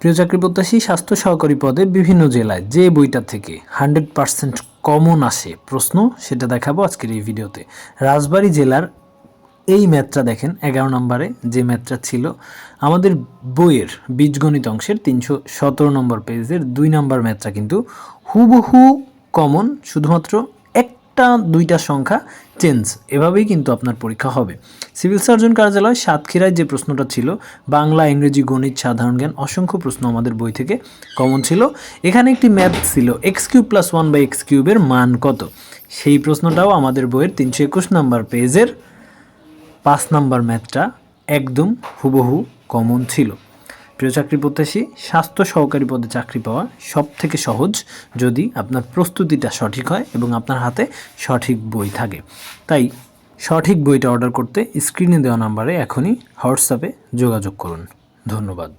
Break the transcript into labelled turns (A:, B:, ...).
A: প্রিয় চাকরি প্রত্যাশী, স্বাস্থ্য সহকারী পদে বিভিন্ন জেলায় যে বইটা থেকে হান্ড্রেড পার্সেন্ট কমন আসে প্রশ্ন, সেটা দেখাবো আজকের এই ভিডিওতে। রাজবাড়ী জেলার এই ম্যাথটা দেখেন, এগারো নম্বরে যে ম্যাথটা ছিল, আমাদের বইয়ের বীজগণিত অংশের তিনশো সতেরো নম্বর পেজের দুই নম্বর ম্যাথটা কিন্তু হুবহু কমন, শুধুমাত্র একটা, দুইটা সংখ্যা চেঞ্জ এভাবেই কিন্তু আপনার পরীক্ষা হবে। সিভিল সার্জন কার্যালয় সাতক্ষীরায় যে প্রশ্নটা ছিল, বাংলা, ইংরেজি, গণিত, সাধারণ জ্ঞান, অসংখ্য প্রশ্ন আমাদের বই থেকে কমন ছিল। এখানে একটি ম্যাথ ছিল x cube plus one by x কিউবের মান কত? সেই প্রশ্নটাও আমাদের বইয়ের তিনশো একুশ নম্বর পেজের পাঁচ নাম্বার ম্যাথটা একদম হুবহু কমন ছিল। প্রিয় চাকরি প্রত্যাশী, স্বাস্থ্য সহকারী পদে চাকরি পাওয়া সব থেকে সহজ যদি আপনার প্রস্তুতিটা সঠিক হয় এবং আপনার হাতে সঠিক বই থাকে। তাই সঠিক বইটা অর্ডার করতে স্ক্রিনে দেওয়া নাম্বারে এখনই হোয়াটসঅ্যাপে যোগাযোগ করুন। ধন্যবাদ।